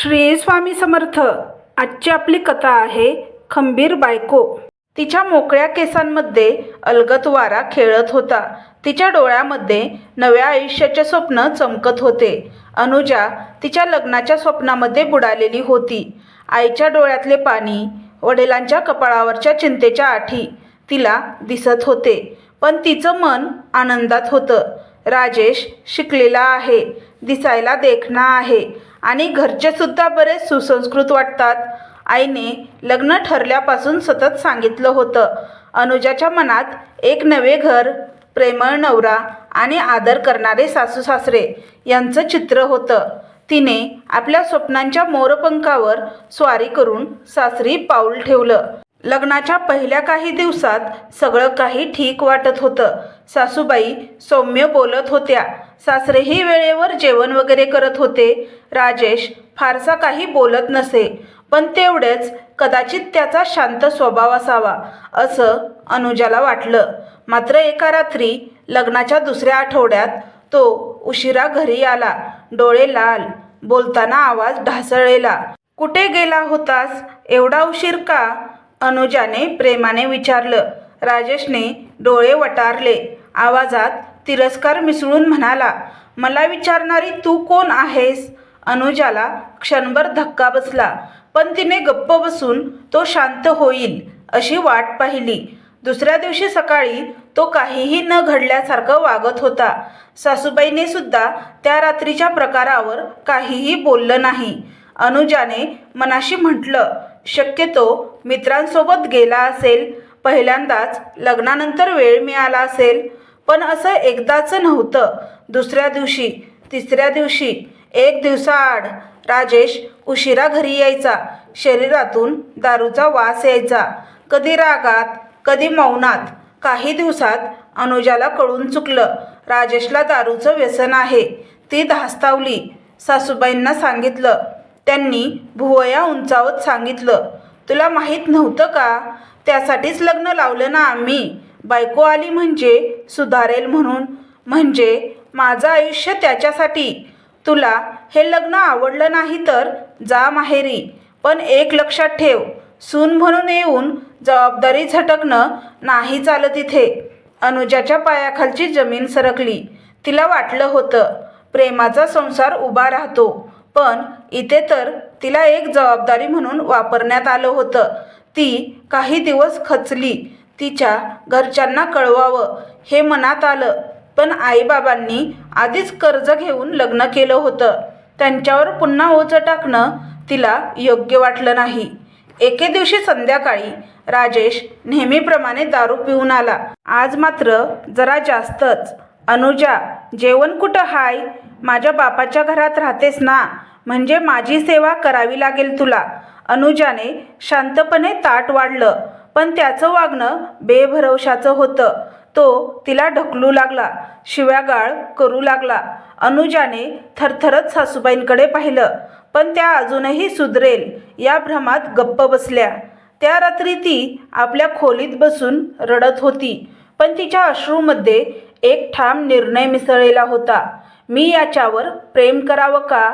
श्री स्वामी समर्थ आजची आपली कथा आहे खंबीर बायको. तिच्या मोकळ्या केसांमध्ये अलगत वारा खेळत होता. तिच्या डोळ्यामध्ये नव्या आयुष्याचे स्वप्न चमकत होते. अनुजा तिच्या लग्नाच्या स्वप्नामध्ये बुडालेली होती. आईच्या डोळ्यातले पाणी वडिलांच्या कपाळावरच्या चिंतेच्या आठी तिला दिसत होते. पण तिचं मन आनंदात होतं. राजेश शिकलेला आहे दिसायला देखणा आहे. आणि घरचे सुद्धा बरेच सुसंस्कृत वाटतात. आईने लग्न ठरल्यापासून सतत सांगितलं होतं. अनुजाच्या मनात एक नवे घर प्रेमळ नवरा आणि आदर करणारे सासू सासरे यांचं चित्र होतं. तिने आपल्या स्वप्नांच्या मोरपंखावर स्वारी करून सासरी पाऊल ठेवलं. लग्नाच्या पहिल्या काही दिवसात सगळं काही ठीक वाटत होतं. सासूबाई सौम्य बोलत होत्या. सासरेही वेळेवर जेवण वगैरे करत होते. राजेश फारसा काही बोलत नसे पण तेवढेच कदाचित त्याचा शांत स्वभाव असावा असं अनुजाला वाटलं. मात्र एका रात्री लग्नाच्या दुसऱ्या आठवड्यात तो उशिरा घरी आला. डोळे लाल बोलताना आवाज ढासळलेला. कुठे गेला होतास? एवढा उशीर का? अनुजाने प्रेमाने विचारलं. राजेशने डोळे वटारले. आवाजात तिरस्कार मिसळून म्हणाला मला विचारणारी तू कोण आहेस? अनुजाला क्षणभर धक्का बसला पण तिने गप्प बसून तो शांत होईल अशी वाट पाहिली. दुसऱ्या दिवशी सकाळी तो काहीही न घडल्यासारखं वागत होता. सासूबाईने सुद्धा त्या रात्रीच्या प्रकारावर काहीही बोललं नाही. अनुजाने मनाशी म्हटलं शक्यतो मित्रांसोबत गेला असेल पहिल्यांदाच लग्नानंतर वेळ मिळाला असेल पण असं एकदाचं नव्हतं. दुसऱ्या दिवशी तिसऱ्या दिवशी एक दिवसाआड राजेश उशिरा घरी यायचा. शरीरातून दारूचा वास यायचा. कधी रागात कधी मौनात काही दिवसात अनुजाला कळून चुकलं. राजेशला दारूचं व्यसन आहे. ती धास्तावली. सासूबाईंना सांगितलं. त्यांनी भुवया उंचावत सांगितलं. तुला माहीत नव्हतं का? त्यासाठीच लग्न लावलं ना आम्ही. बायको आली म्हणजे सुधारेल म्हणून. म्हणजे माझं आयुष्य त्याच्यासाठी. तुला हे लग्न आवडलं नाही तर जा माहेरी. पण एक लक्षात ठेव सून म्हणून येऊन जबाबदारी झटकणं नाही चालत इथे. अनुजाच्या पायाखालची जमीन सरकली. तिला वाटलं होतं प्रेमाचा संसार उभा राहतो. पण इथे तर तिला एक जबाबदारी म्हणून वापरण्यात आलं होतं. ती काही दिवस खचली. तिच्या घरच्यांना कळवावं हे मनात आलं. पण आईबाबांनी आधीच कर्ज घेऊन लग्न केलं होतं. त्यांच्यावर पुन्हा ओझं टाकणं तिला योग्य वाटलं नाही. एके दिवशी संध्याकाळी राजेश नेहमीप्रमाणे दारू पिऊन आला. आज मात्र जरा जास्तच. अनुजा जेवण कुठं हाय? माझ्या बापाच्या घरात राहतेस ना? म्हणजे माझी सेवा करावी लागेल तुला. अनुजाने शांतपणे ताट वाढलं. पण त्याचं वागणं बेभरवशाचं होतं. तो तिला ढकलू लागला शिव्यागाळ करू लागला. अनुजाने थरथरत सासूबाईंकडे पाहिलं पण त्या अजूनही सुधरेल या भ्रमात गप्प बसल्या. त्या रात्री ती आपल्या खोलीत बसून रडत होती पण तिच्या अश्रूमध्ये एक ठाम निर्णय मिसळलेला होता. मी याच्यावर प्रेम करावं का?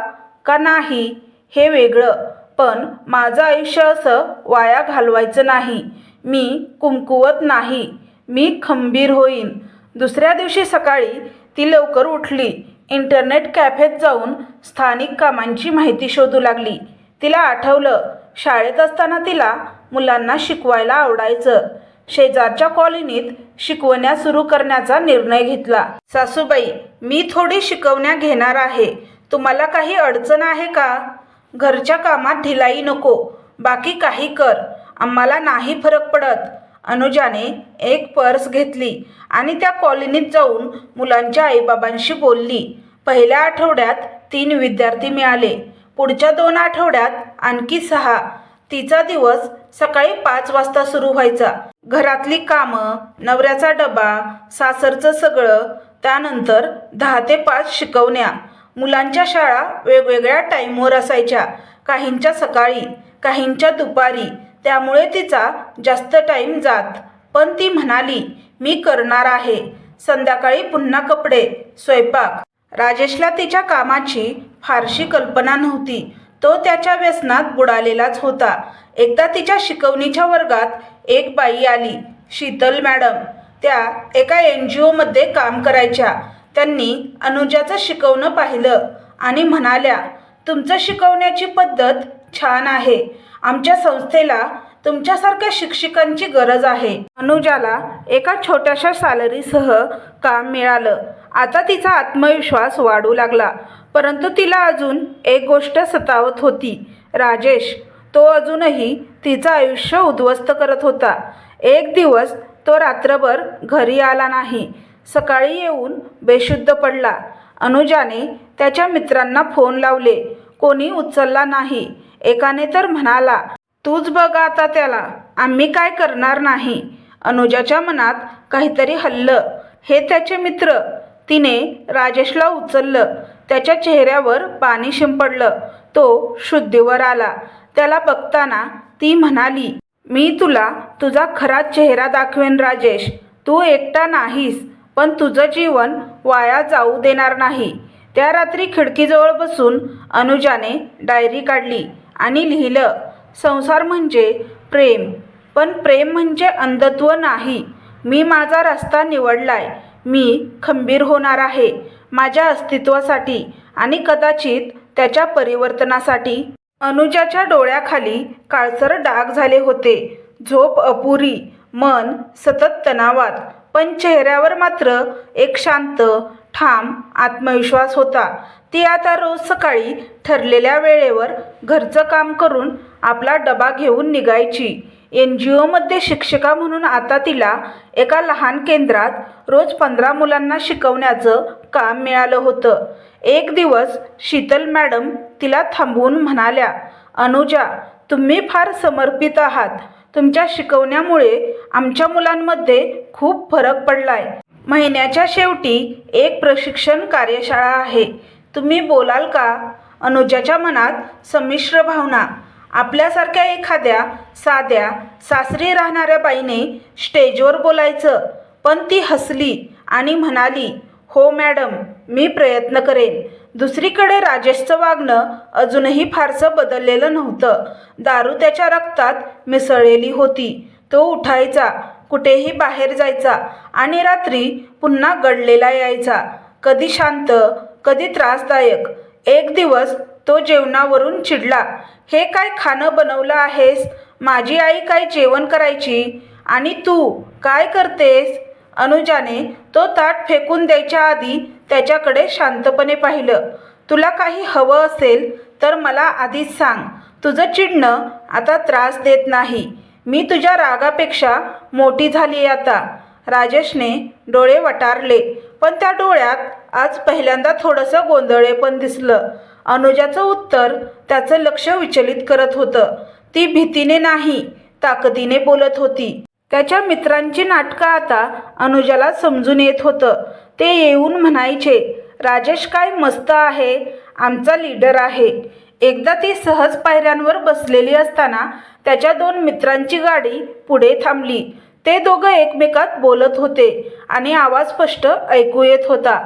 का नाही? हे वेगळं पण माझं आयुष्य असं वाया घालवायचं नाही. मी कुमकुवत नाही मी खंबीर होईन. दुसऱ्या दिवशी सकाळी ती लवकर उठली. इंटरनेट कॅफेत जाऊन स्थानिक कामांची माहिती शोधू लागली. तिला आठवलं शाळेत असताना तिला मुलांना शिकवायला आवडायचं. शेजारच्या कॉलनीत शिकवण्या सुरू करण्याचा निर्णय घेतला. सासूबाई मी थोडी शिकवण्या घेणार आहे. तुम्हाला काही अडचण आहे का? घरच्या कामात ढिलाई नको. बाकी काही कर. आम्हाला नाही फरक पडत. अनुजाने एक पर्स घेतली आणि त्या कॉलनीत जाऊन मुलांच्या आईबाबांशी बोलली. पहिल्या आठवड्यात तीन विद्यार्थी मिळाले. पुढच्या दोन आठवड्यात आणखी सहा. तिचा दिवस सकाळी पाच वाजता सुरू व्हायचा. घरातली कामं नवऱ्याचा डबा सासरचं सगळं त्यानंतर दहा ते पाच शिकवण्या. मुलांच्या शाळा वेगवेगळ्या टाईमवर असायच्या. काहींच्या सकाळी काहींच्या दुपारी. त्यामुळे तिचा जास्त टाईम जात. पण ती म्हणाली मी करणार आहे. संध्याकाळी पुन्हा कपडे स्वयंपाक. राजेशला तिच्या कामाची फारशी कल्पना नव्हती. तो त्याच्या व्यसनात बुडालेलाच होता. एकदा तिच्या शिकवणीच्या वर्गात एक बाई आली शीतल मॅडम त्या एका एन जी ओमध्ये काम करायच्या. त्यांनी अनुजाचं शिकवणं पाहिलं आणि म्हणाल्या तुमचं शिकवण्याची पद्धत छान आहे. आमच्या संस्थेला तुमच्यासारख्या शिक्षकांची गरज आहे. अनुजाला एका छोट्याशा सॅलरीसह काम मिळालं. आता तिचा आत्मविश्वास वाढू लागला. परंतु तिला अजून एक गोष्ट सतावत होती. राजेश तो अजूनही तिचं आयुष्य उद्ध्वस्त करत होता. एक दिवस तो रात्रभर घरी आला नाही. सकाळी येऊन बेशुद्ध पडला. अनुजाने त्याच्या मित्रांना फोन लावले. कोणी उचलला नाही. एकाने तर म्हणाला तूच बघ आता त्याला आम्ही काय करणार नाही. अनुजाच्या मनात काहीतरी हल्लं. हे त्याचे मित्र. तिने राजेशला उचललं. त्याच्या चेहऱ्यावर पाणी शिंपडलं. तो शुद्धीवर आला. त्याला बघताना ती म्हणाली मी तुला तुझा खरा चेहरा दाखवेन राजेश. तू एकटा नाहीस पण तुझं जीवन वाया जाऊ देणार नाही. त्या रात्री खिडकीजवळ बसून अनुजाने डायरी काढली. आणि लिहिलं संसार म्हणजे प्रेम. पण प्रेम म्हणजे अंधत्व नाही. मी माझा रस्ता निवडलाय. मी खंबीर होणार आहे माझ्या अस्तित्वासाठी आणि कदाचित त्याच्या परिवर्तनासाठी. अनुजाच्या डोळ्याखाली काळसर डाग झाले होते. झोप अपुरी मन सतत तणावात. पण चेहऱ्यावर मात्र एक शांत ठाम आत्मविश्वास होता. ती आता रोज सकाळी ठरलेल्या वेळेवर घरचं काम करून आपला डबा घेऊन निघायची. एन जी ओमध्ये शिक्षिका म्हणून आता तिला एका लहान केंद्रात रोज पंधरा मुलांना शिकवण्याचं काम मिळालं होतं. एक दिवस शीतल मॅडम तिला थांबवून म्हणाल्या अनुजा तुम्ही फार समर्पित आहात. तुमच्या शिकवण्यामुळे आमच्या मुलांमध्ये खूप फरक पडलाय. महिन्याच्या शेवटी एक प्रशिक्षण कार्यशाळा आहे. तुम्ही बोलाल का? अनुजाच्या मनात संमिश्र भावना. आपल्यासारख्या एखाद्या साध्या सासरी राहणाऱ्या बाईने स्टेजवर बोलायचं पण ती हसली आणि म्हणाली हो मॅडम मी प्रयत्न करेन. दुसरीकडे राजेशचं वागणं अजूनही फारसं बदललेलं नव्हतं. दारू त्याच्या रक्तात मिसळलेली होती. तो उठायचा कुठेही बाहेर जायचा आणि रात्री पुन्हा गडलेला यायचा. कधी शांत कधी त्रासदायक. एक दिवस तो जेवणावरून चिडला. हे काय खाणं बनवलं आहेस? माझी आई काय जेवण करायची? आणि तू काय करतेस? अनुजाने तो ताट फेकून द्यायच्या आधी त्याच्याकडे शांतपणे पाहिलं. तुला काही हवं असेल तर मला आधीच सांग. तुझं चिडणं आता त्रास देत नाही. मी तुझ्या रागापेक्षा मोठी झाली आता. राजेशने डोळे वटारले पण त्या डोळ्यात आज पहिल्यांदा थोडंसं गोंधळे पण दिसलं. अनुजाचं उत्तर त्याचं लक्ष विचलित करत होतं. ती भीतीने नाही ताकदीने बोलत होती. त्याच्या मित्रांची नाटकं आता अनुजाला समजून येत होतं. ते येऊन म्हणायचे राजेश काय मस्त आहे आमचा लीडर आहे. एकदा ती सहज पायऱ्यांवर बसलेली असताना त्याच्या दोन मित्रांची गाडी पुढे थांबली. ते दोघं एकमेकात बोलत होते आणि आवाज स्पष्ट ऐकू येत होता.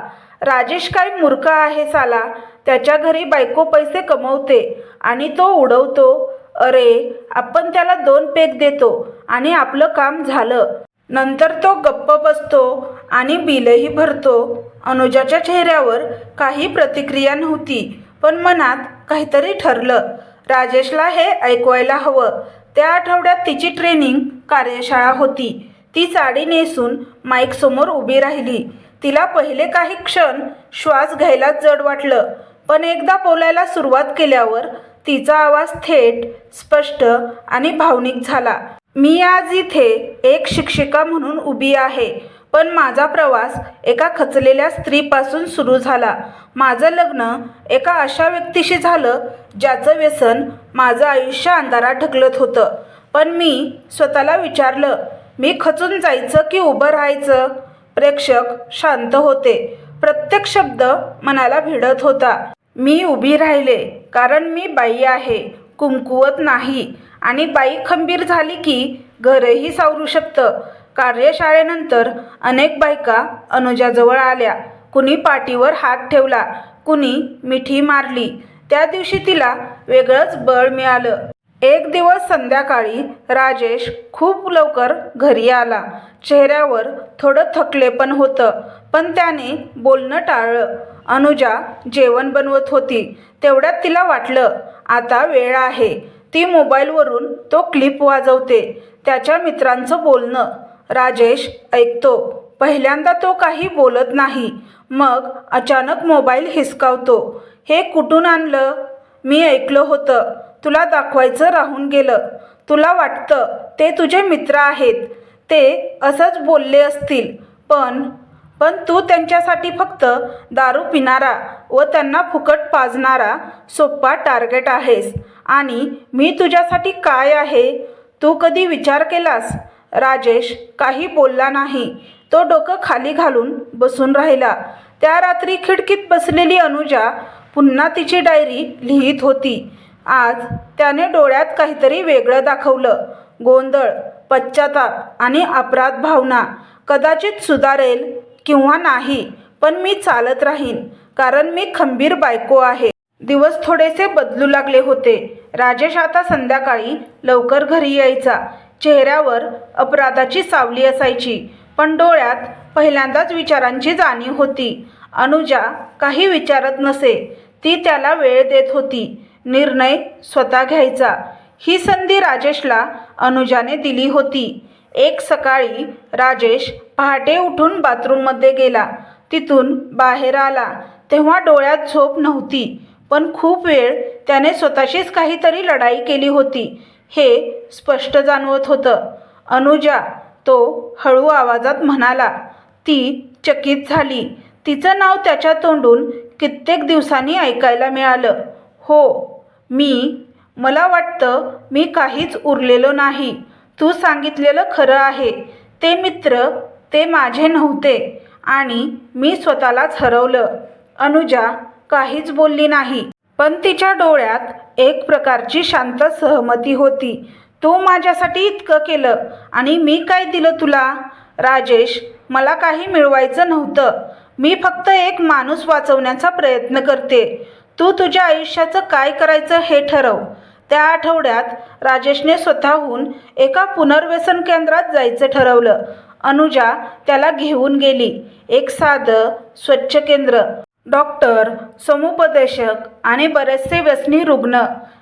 राजेश काय मूर्ख आहे साला? त्याच्या घरी बायको पैसे कमवते आणि तो उडवतो. अरे आपण त्याला दोन पेक देतो आणि आपलं काम झालं. नंतर तो गप्प बसतो आणि बिलही भरतो. अनुजाच्या चेहऱ्यावर काही प्रतिक्रिया नव्हती पण मनात काहीतरी ठरलं. राजेशला हे ऐकवायला हवं. त्या आठवड्यात तिची ट्रेनिंग कार्यशाळा होती. ती साडी नेसून माईकसमोर उभी राहिली. तिला पहिले काही क्षण श्वास घ्यायला जड वाटलं. पण एकदा बोलायला सुरुवात केल्यावर तिचा आवाज थेट स्पष्ट आणि भावनिक झाला. मी आज इथे एक शिक्षिका म्हणून उभी आहे. पण माझा प्रवास एका खचलेल्या स्त्रीपासून सुरू झाला. माझं लग्न एका अशा व्यक्तीशी झालं ज्याचं व्यसन माझं आयुष्य अंधारात ढकलत होतं. पण मी स्वतःला विचारलं मी खचून जायचं की उभं राहायचं? प्रेक्षक शांत होते. प्रत्येक शब्द मनाला भिडत होता. मी उभी राहिले कारण मी बाई आहे कुमकुवत नाही. आणि बाई खंबीर झाली की घरही सावरू शकतं. कार्यशाळेनंतर अनेक बायका अनुजाजवळ आल्या. कुणी पाठीवर हात ठेवला कुणी मिठी मारली. त्या दिवशी तिला वेगळंच बळ मिळालं. एक दिवस संध्याकाळी राजेश खूप लवकर घरी आला. चेहऱ्यावर थोडं थकलेपण होतं पण त्याने बोलणं टाळलं. अनुजा जेवण बनवत होती. तेवढ्यात तिला वाटलं आता वेळ आहे. ती मोबाईलवरून तो क्लिप वाजवते त्याच्या मित्रांचं बोलणं. राजेश ऐकतो. पहिल्यांदा तो काही बोलत नाही. मग अचानक मोबाईल हिसकावतो. हे कुठून आणलं? मी ऐकलं होतं. तुला दाखवायचं राहून गेलं. तुला वाटतं ते तुझे मित्र आहेत. ते असंच बोलले असतील. पण पण तू त्यांच्यासाठी फक्त दारू पिणारा व त्यांना फुकट पाजणारा सोप्पा टार्गेट आहेस. आणि मी तुझ्यासाठी काय आहे? तू कधी विचार केलास? राजेश काही बोलला नाही. तो डोकं खाली घालून बसून राहिला. त्या रात्री खिडकीत बसलेली अनुजा पुन्हा तिची डायरी लिहित होती. आज त्याने डोळ्यात काहीतरी वेगळं दाखवलं. गोंधळ पश्चाताप आणि अपराध भावना. कदाचित सुधारेल किंवा नाही पण मी चालत राहीन कारण मी खंबीर बायको आहे. दिवस थोडेसे बदलू लागले होते. राजेश आता संध्याकाळी लवकर घरी यायचा. चेहऱ्यावर अपराधाची सावली असायची. पण डोळ्यात पहिल्यांदाच विचारांची जाणीव होती. अनुजा काही विचारत नसे. ती त्याला वेळ देत होती. निर्णय स्वतः घ्यायचा. ही संधी राजेशला अनुजाने दिली होती. एक सकाळी राजेश पहाटे उठून बाथरूममध्ये गेला. तिथून बाहेर आला. तेव्हा डोळ्यात झोप नव्हती. पण खूप वेळ त्याने स्वतःशीच काहीतरी लढाई केली होती. हे स्पष्ट जाणवत होतं. अनुजा तो हळू आवाजात म्हणाला ती चकित झाली. तिचं नाव त्याच्या तोंडून कित्येक दिवसांनी ऐकायला मिळालं. हो मी मला वाटतं मी काहीच उरलेलो नाही. तू सांगितलेलं खरं आहे. ते मित्र ते माझे नव्हते आणि मी स्वतःलाच हरवलं. अनुजा काहीच बोलली नाही. पण तिच्या डोळ्यात एक प्रकारची शांत सहमती होती. तू माझ्यासाठी इतकं केलं आणि मी काय दिलं तुला? राजेश मला काही मिळवायचं नव्हतं. मी फक्त एक माणूस वाचवण्याचा प्रयत्न करते. तू तुझ्या आयुष्याचं काय करायचं हे ठरव. त्या आठवड्यात राजेशने स्वतःहून एका पुनर्व्यसन केंद्रात जायचं ठरवलं. अनुजा त्याला घेऊन गेली. एक साधं स्वच्छ केंद्र. डॉक्टर समुपदेशक आणि बरेचसे व्यसनी रुग्ण.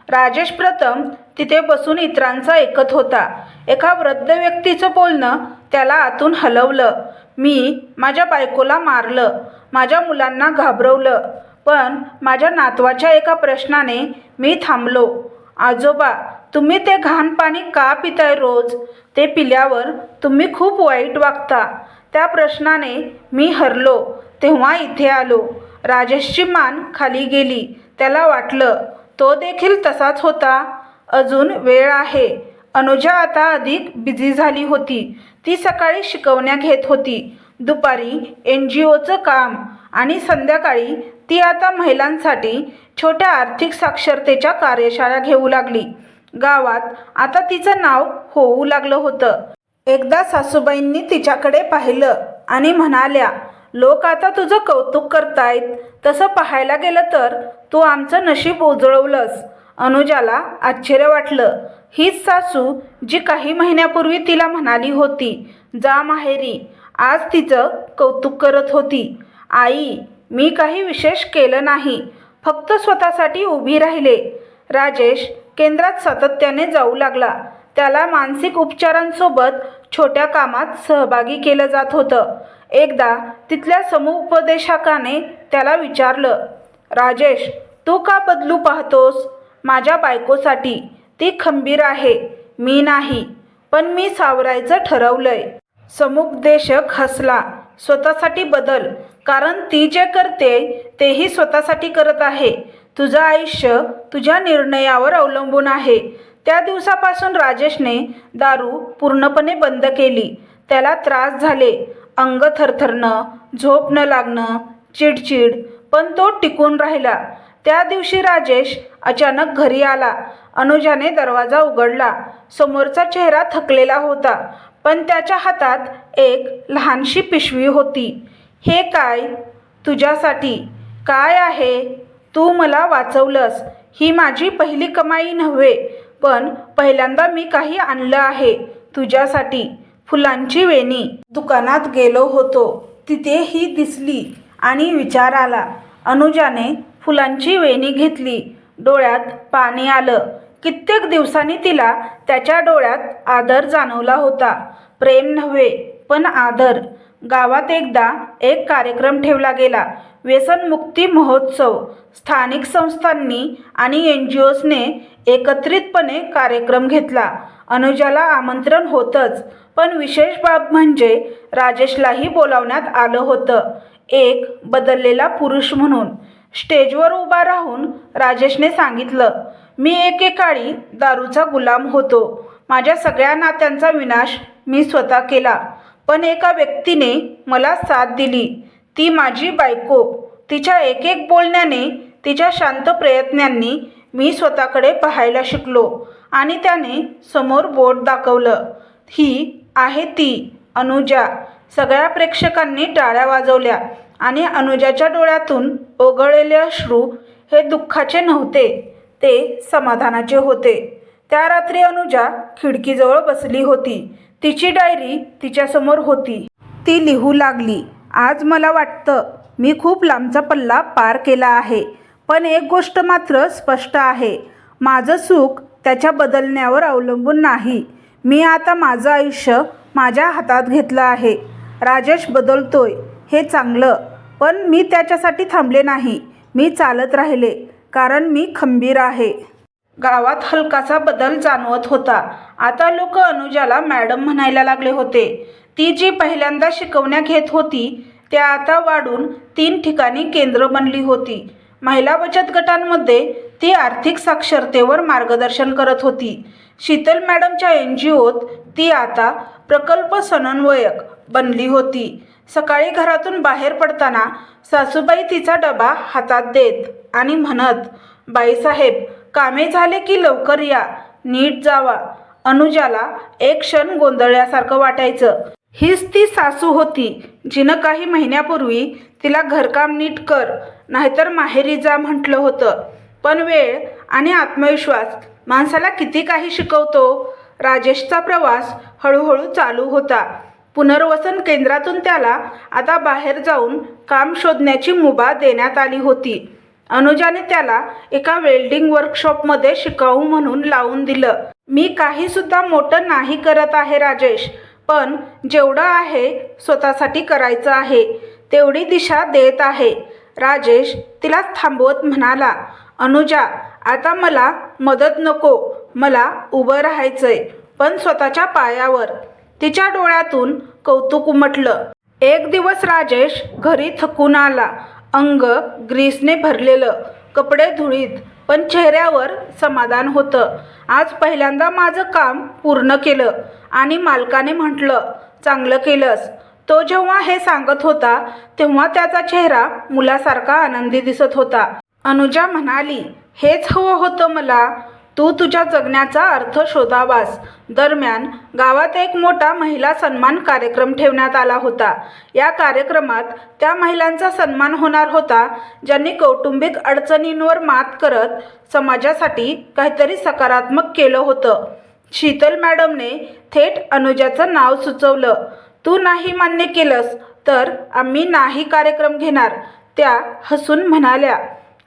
राजेश प्रथम तिथे बसून इतरांचा ऐकत होता. एका वृद्ध व्यक्तीचं बोलणं त्याला आतून हलवलं. मी माझ्या बायकोला मारलं. माझ्या मुलांना घाबरवलं. पण माझ्या नातवाच्या एका प्रश्नाने मी थांबलो. आजोबा तुम्ही ते घाण पाणी का पिताय रोज? ते पिल्यावर तुम्ही खूप वाईट वागता. त्या प्रश्नाने मी हरलो. तेव्हा इथे आलो. राजेशची मान खाली गेली. त्याला वाटलं तो देखील तसाच होता. अजून वेळ आहे. अनुजा आता अधिक बिझी झाली होती. ती सकाळी शिकवण्या घेत होती. दुपारी एन जी ओचं काम आणि संध्याकाळी ती आता महिलांसाठी छोट्या आर्थिक साक्षरतेच्या कार्यशाळा घेऊ लागली. गावात आता तिचं नाव होऊ लागलं होतं. एकदा सासूबाईंनी तिच्याकडे पाहिलं आणि म्हणाल्या लोक आता तुझं कौतुक करतायत. तसं पाहायला गेलं तर तू आमचं नशीब उजळवलंस. अनुजाला आश्चर्य वाटलं. हीच सासू जी काही महिन्यापूर्वी तिला म्हणाली होती जा माहेरी. आज तिचं कौतुक करत होती. आई मी काही विशेष केलं नाही. फक्त स्वतःसाठी उभी राहिले. राजेश केंद्रात सातत्याने जाऊ लागला. त्याला मानसिक उपचारांसोबत छोट्या कामात सहभागी केलं जात होतं. एकदा तिथल्या समुपदेशकाने त्याला विचारलं राजेश तू का बदलू पाहतोस? माझ्या बायकोसाठी ती खंबीर आहे मी नाही पण मी सावरायचं ठरवलंय. समुपदेशक हसला स्वतःसाठी बदल कारण ती जे करते तेही स्वतःसाठी करत आहे. तुझं आयुष्य तुझ्या निर्णयावर अवलंबून आहे. त्या दिवसापासून राजेशने दारू पूर्णपणे बंद केली. त्याला त्रास झाले. अंग थरथरणं झोप न लागणं चिडचिड पण तो टिकून राहिला. त्या दिवशी राजेश अचानक घरी आला. अनुजाने दरवाजा उघडला. समोरचा चेहरा थकलेला होता पण त्याच्या हातात एक लहानशी पिशवी होती. हे काय? तुझ्यासाठी? काय आहे? तू मला वाचवलंस. ही माझी पहिली कमाई नव्हे पण पहिल्यांदा मी काही आणलं आहे तुझ्यासाठी. फुलांची वेणी. दुकानात गेलो होतो. तिथे ही दिसली आणि विचार आला. अनुजाने फुलांची वेणी घेतली. डोळ्यात पाणी आलं. कित्येक दिवसांनी तिला त्याच्या डोळ्यात आदर जाणवला होता. प्रेम नव्हे पण आदर. गावात एकदा एक कार्यक्रम ठेवला गेला. व्यसनमुक्ती महोत्सव. स्थानिक संस्थांनी आणि एन जी ओसने एकत्रितपणे कार्यक्रम घेतला. अनुजाला आमंत्रण होतंच पण विशेष बाब म्हणजे राजेशलाही बोलावण्यात आलं होतं. एक बदललेला पुरुष म्हणून. स्टेजवर उभा राहून राजेशने सांगितलं मी एकेकाळी दारूचा गुलाम होतो. माझ्या सगळ्या नात्यांचा विनाश मी स्वतः केला. पण एका व्यक्तीने मला साथ दिली. ती माझी बायको. तिच्या एक एक बोलण्याने तिच्या शांत प्रयत्नांनी मी स्वतःकडे पाहायला शिकलो. आणि त्याने समोर बोट दाखवलं. ही आहे ती अनुजा. सगळ्या प्रेक्षकांनी टाळ्या वाजवल्या आणि अनुजाच्या डोळ्यातून ओघळलेले अश्रू हे दुःखाचे नव्हते ते समाधानाचे होते. त्या रात्री अनुजा खिडकीजवळ बसली होती. तिची डायरी तिच्यासमोर होती. ती लिहू लागली आज मला वाटतं मी खूप लांबचा पल्ला पार केला आहे पण एक गोष्ट मात्र स्पष्ट आहे. माझं सुख त्याच्या बदलण्यावर अवलंबून नाही. मी आता माझं आयुष्य माझ्या हातात घेतलं आहे. राजेश बदलतोय. हे चांगलं. पण मी त्याच्यासाठी थांबले नाही. मी चालत राहिले. कारण मी खंबीर आहे. गावात हलकासा बदल जाणवत होता. आता लोक अनुजाला मॅडम म्हणायला लागले होते. ती जी पहिल्यांदा शिकवण्या घेत होती त्या आता वाढून तीन ठिकाणी केंद्र बनली होती. महिला बचत गटांमध्ये ती आर्थिक साक्षरतेवर मार्गदर्शन करत होती. शीतल मॅडमच्या एन जी ओत ती आता प्रकल्प समन्वयक बनली होती. सकाळी घरातून बाहेर पडताना सासूबाई तिचा डबा हातात देत आणि म्हणत बाईसाहेब कामे झाले की लवकर या नीट जावा. अनुजाला एक क्षण गोंधळल्यासारखं वाटायचं. हीच ती सासू होती जिनं काही महिन्यापूर्वी तिला घरकाम नीट कर नाहीतर माहेरी जा म्हटलं होतं. पण वेळ आणि आत्मविश्वास माणसाला किती काही शिकवतो? राजेशचा प्रवास हळूहळू चालू होता. पुनर्वसन केंद्रातून त्याला आता बाहेर जाऊन काम शोधण्याची मुभा देण्यात आली होती. अनुजाने त्याला एका वेल्डिंग वर्कशॉपमध्ये शिकाऊ म्हणून लावून दिलं. मी काहीसुद्धा मोठं नाही करत आहे राजेश पण जेवढं आहे स्वतःसाठी करायचं आहे तेवढी दिशा देत आहे. राजेश तिला थांबवत म्हणाला अनुजा आता मला मदत नको मला उभं राहायचंय पण स्वतःच्या पायावर. तिच्या डोळ्यातून कौतुक उमटलं. एक दिवस राजेश घरी थकून आला. अंग ग्रीसने भरलेलं कपडे धुळीत पण चेहऱ्यावर समाधान होतं. आज पहिल्यांदा माझं काम पूर्ण केलं आणि मालकाने म्हटलं चांगलं केलंस तो जेव्हा हे सांगत होता तेव्हा त्याचा चेहरा मुलासारखा आनंदी दिसत होता. अनुजा म्हणाली हेच हवं होतं मला. तू तुझ्या जगण्याचा अर्थ शोधावास. दरम्यान गावात एक मोठा महिला सन्मान कार्यक्रम ठेवण्यात आला होता. या कार्यक्रमात त्या महिलांचा सन्मान होणार होता ज्यांनी कौटुंबिक अडचणींवर मात करत समाजासाठी काहीतरी सकारात्मक केलं होतं. शीतल मॅडमने थेट अनुजाचं नाव सुचवलं. तू नाही मान्य केलंस तर आम्ही नाही कार्यक्रम घेणार त्या हसून म्हणाल्या.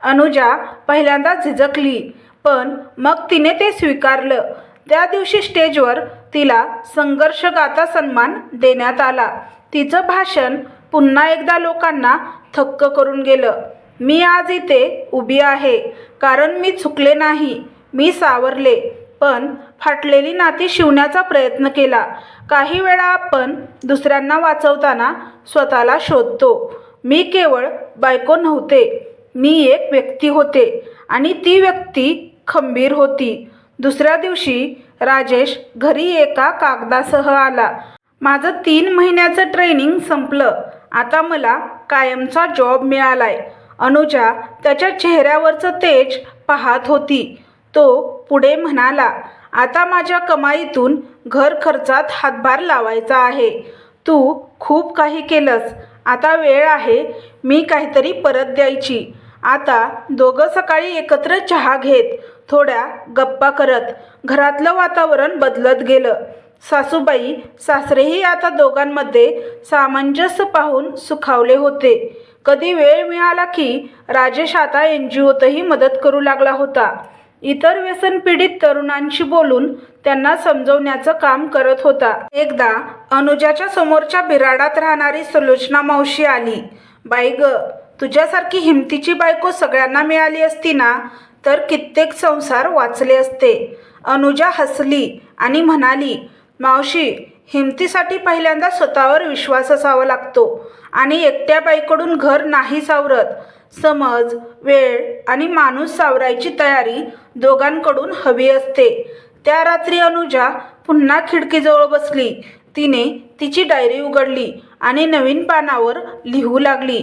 अनुजा पहिल्यांदा झिजकली पण मग तिने ते स्वीकारलं. त्या दिवशी स्टेजवर तिला संघर्षगाथा सन्मान देण्यात आला. तिचं भाषण पुन्हा एकदा लोकांना थक्क करून गेलं. मी आज इथे उभी आहे कारण मी चुकले नाही मी सावरले पण फाटलेली नाती शिवण्याचा प्रयत्न केला. काही वेळा आपण दुसऱ्यांना वाचवताना स्वतःला शोधतो. मी केवळ बायको नव्हते. मी एक व्यक्ती होते आणि ती व्यक्ती खंबीर होती. दुसऱ्या दिवशी राजेश घरी एका कागदासह आला. माझं तीन महिन्याचं ट्रेनिंग संपलं. आता मला कायमचा जॉब मिळालाय. अनुजा त्याच्या चेहऱ्यावरचं तेज पाहत होती. तो पुढे म्हणाला आता माझ्या कमाईतून घर खर्चात हातभार लावायचा आहे. तू खूप काही केलंस. आता वेळ आहे मी काहीतरी परत द्यायची. आता दोघं सकाळी एकत्र चहा घेत थोड्या गप्पा करत घरातलं वातावरण बदलत गेलं. सासूबाई सासरेही आता दोघांमध्ये सामंजस्य पाहून सुखावले होते. कधी वेळ मिळाला की राजेश आता एन जी ओतही मदत करू लागला होता. इतर व्यसनपीडित तरुणांशी बोलून त्यांना समजवण्याचं काम करत होता. एकदा अनुजाच्या समोरच्या बिराडात राहणारी सुलोचना मावशी आली. बाई ग तुझ्यासारखी हिमतीची बायको सगळ्यांना मिळाली असती ना तर कित्येक संसार वाचले असते अनुजा हसली आणि म्हणाली मावशी हिमतीसाठी पहिल्यांदा स्वतःवर विश्वास असावा लागतो आणि एकट्या बाईकडून घर नाही सावरत. समज वेळ आणि माणूस सावरायची तयारी दोघांकडून हवी असते. त्या रात्री अनुजा पुन्हा खिडकीजवळ बसली. तिने तिची डायरी उघडली आणि नवीन पानावर लिहू लागली.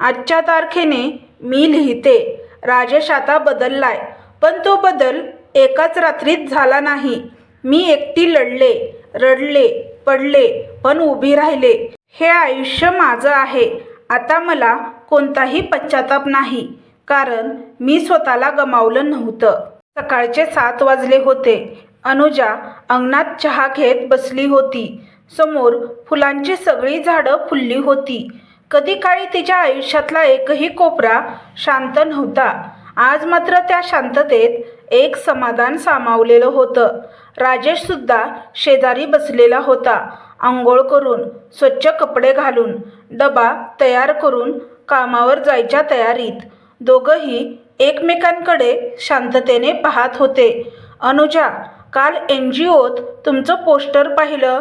आजच्या तारखेने मी लिहिते. राजेश आता बदललाय. पण तो बदल एकाच रात्रीत झाला नाही. मी एकटी लढले रडले पडले पण उभी राहिले. हे आयुष्य माझं आहे. आता मला कोणताही पश्चाताप नाही. कारण मी स्वतःला गमावलं नव्हतं. सकाळचे सात वाजले होते. अनुजा अंगणात चहा घेत बसली होती. समोर फुलांची सगळी झाडं फुलली होती. कधी काळी तिच्या आयुष्यातला एकही कोपरा शांत नव्हता. आज मात्र त्या शांततेत एक समाधान सामावलेलं होतं. राजेशसुद्धा शेजारी बसलेला होता. आंघोळ करून स्वच्छ कपडे घालून डबा तयार करून कामावर जायच्या तयारीत. दोघंही एकमेकांकडे शांततेने पाहत होते. अनुजा काल एन जी ओत तुमचं पोस्टर पाहिलं.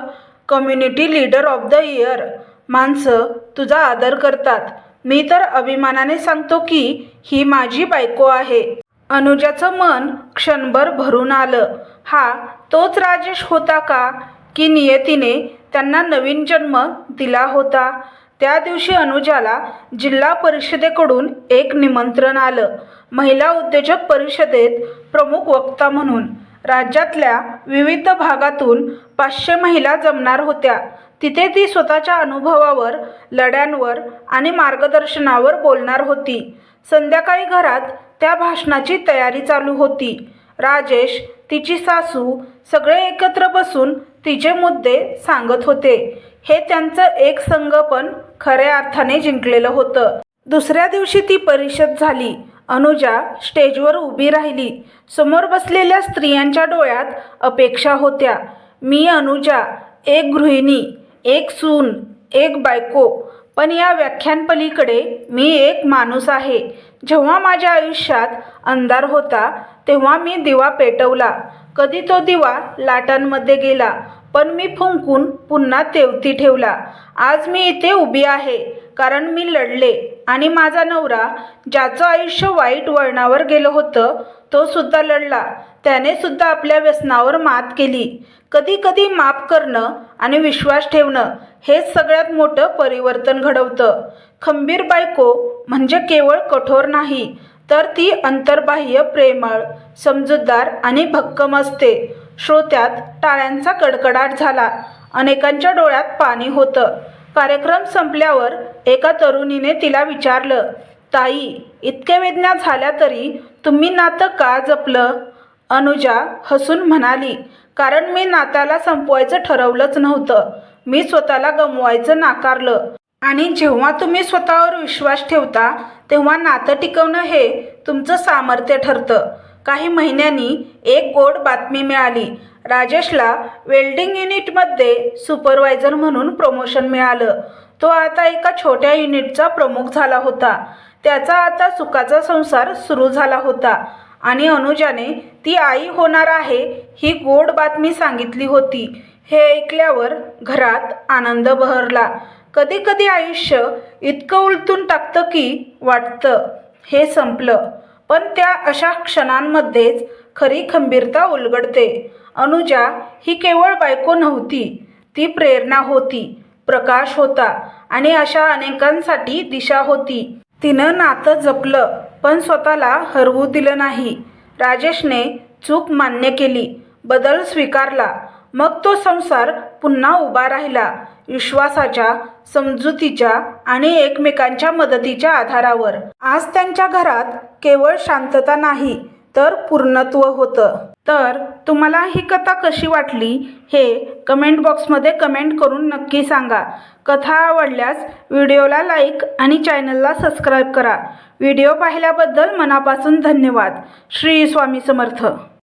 Community leader of the year. माणसं तुझा आदर करतात. मी तर अभिमानाने सांगतो की ही माझी बायको आहे. अनुजाचं मन क्षणभर भरून आलं. हा तोच राजेश होता का? की नियतीने त्यांना नवीन जन्म दिला होता? त्या दिवशी अनुजाला जिल्हा परिषदेकडून एक निमंत्रण आलं. महिला उद्योजक परिषदेत प्रमुख वक्ता म्हणून. राज्यातल्या विविध भागातून पाचशे महिला जमणार होत्या. तिथे ती स्वतःच्या अनुभवावर लढ्यांवर आणि मार्गदर्शनावर बोलणार होती. संध्याकाळी घरात त्या भाषणाची तयारी चालू होती. राजेश तिची सासू सगळे एकत्र बसून तिचे मुद्दे सांगत होते. हे त्यांचं एक संगपन खऱ्या अर्थाने जिंकलेलं होतं. दुसऱ्या दिवशी ती परिषद झाली. अनुजा स्टेजवर उभी राहिली. समोर बसलेल्या स्त्रियांच्या डोळ्यात अपेक्षा होत्या. मी अनुजा एक गृहिणी एक सून एक बायको पण या व्याख्यानपलीकडे मी एक माणूस आहे. जेव्हा माझ्या आयुष्यात अंधार होता तेव्हा मी दिवा पेटवला. कधी तो दिवा लाटांमध्ये गेला. पण मी फुंकून पुन्हा तेवती ठेवला. आज मी इथे उभी आहे कारण मी लढले आणि माझा नवरा ज्याचं आयुष्य वाईट वळणावर गेलं होतं तो सुद्धा लढला. त्याने सुद्धा आपल्या व्यसनावर मात केली. कधी कधी माफ करणं आणि विश्वास ठेवणं हेच सगळ्यात मोठं परिवर्तन घडवतं. खंबीर बायको म्हणजे केवळ कठोर नाही तर ती अंतर्बाह्य प्रेमळ समजूतदार आणि भक्कम असते. श्रोत्यात टाळ्यांचा कडकडाट झाला. अनेकांच्या डोळ्यात पाणी होतं. कार्यक्रम संपल्यावर एका तरुणीने तिला विचारलं ताई इतके वेदना झाल्या तरी तुम्ही नातं का जपलं? अनुजा हसून म्हणाली कारण मी नात्याला संपवायचं ठरवलंच नव्हतं. मी स्वतःला गमवायचं नाकारलं. आणि जेव्हा तुम्ही स्वतःवर विश्वास ठेवता तेव्हा नातं टिकवणं हे तुमचं सामर्थ्य ठरतं. काही महिन्यांनी एक गोड बातमी मिळाली. राजेशला वेल्डिंग युनिटमध्ये सुपरवायझर म्हणून प्रमोशन मिळालं. तो आता एका छोट्या युनिटचा प्रमुख झाला होता. त्याचा आता सुखाचा संसार सुरू झाला होता. आणि अनुजाने ती आई होणार आहे ही गोड बातमी सांगितली होती. हे ऐकल्यावर घरात आनंद बहरला. कधी कधी आयुष्य इतकं उलटून टाकतं की वाटतं. हे संपलं. पण त्या अशा क्षणांमध्येच खरी खंबीरता उलगडते. अनुजा ही केवळ बायको नव्हती ती प्रेरणा होती प्रकाश होता आणि अशा अनेकांसाठी दिशा होती. तिनं नातं जपलं पण स्वतःला हरवू दिलं नाही. राजेशने चूक मान्य केली बदल स्वीकारला. मग तो संसार पुन्हा उभा राहिला. विश्वासाच्या समजुतीच्या आणि एकमेकांच्या मदतीच्या आधारावर. आज त्यांच्या घरात केवळ शांतता नाही तर पूर्णत्व होतं. तर तुम्हाला ही कथा कशी वाटली हे कमेंट बॉक्समध्ये कमेंट करून नक्की सांगा. कथा आवडल्यास व्हिडिओला लाईक आणि चॅनलला सबस्क्राईब करा. व्हिडिओ पाहिल्याबद्दल मनापासून धन्यवाद. श्री स्वामी समर्थ.